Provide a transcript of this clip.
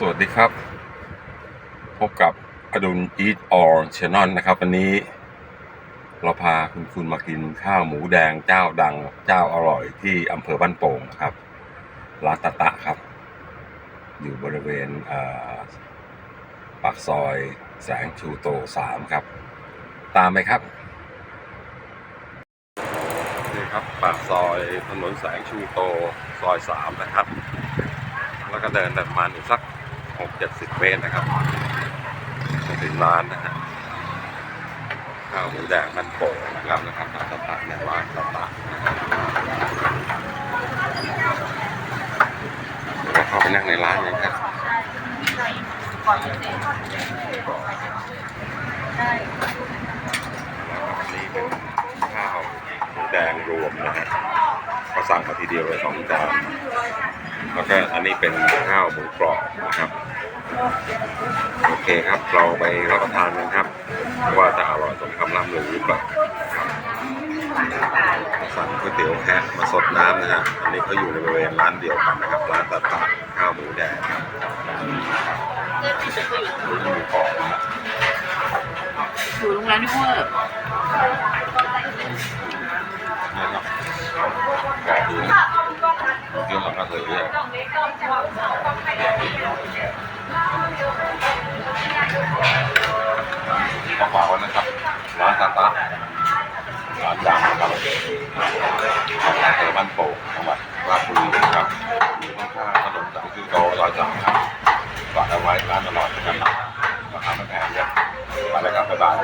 สวัสดีครับ พบกับอดุล Eat All Channel นะครับ วันนี้ เราพาคุณคุณมากินข้าวหมูแดงเจ้าดังเจ้าอร่อยที่อำเภอบ้านโป่งครับ ร้านตะตะครับ อยู่บริเวณปากซอยแสงชูโตสามครับ ตามไปครับนี่ครับปากซอยถนนแสงชูโตซอยสามนะครับแล้วก็เดินแบบประมาณอีกสัก กเจ็ดสิบเมตรนะครับจะถึงร้านนะฮะข้าวหมูแดงมันโป่งนะครับนะครับตะตะเนี่ยร้านตะตะนะครับเดี๋ยวเราเข้าไปนั่งในร้านกันครับก่อนพิเศษใช่แล้วก็อันนี้เป็นข้าวหมูแดงรวมนะฮะก็ สั่งมาทีเดียวเลยสองจานแล้วก็อันนี้เป็นข้าวหมูกรอบนะครับ โอเคครับเราไปรับประทานกันครับ ว่าจะอร่อยสมคำล่ำลือหรือเปล่าสั่งก๋วยเตี๋ยวแคะมาสดน้ำนะฮะอันนี้เขาอยู่ในบริเวณร้านเดียวกันนะครับ ร้านตะตะข้าวหมูแดงครับหมูกรอบอยู่โรงแรมที่เวอร์ กระเนี่ยขอฝากว้นะครับร้านตะตะร้านดังนะครับขอำเภอบ้านโป่งจังหวัดราชบุรีนะครับอยู่ข้างๆถนนสังคือโตซอยสามครับฝากเอาไว้ร้านอร่อยนะครับราคาไม่แพงด้วยไปเลยครับบ๊ายบาย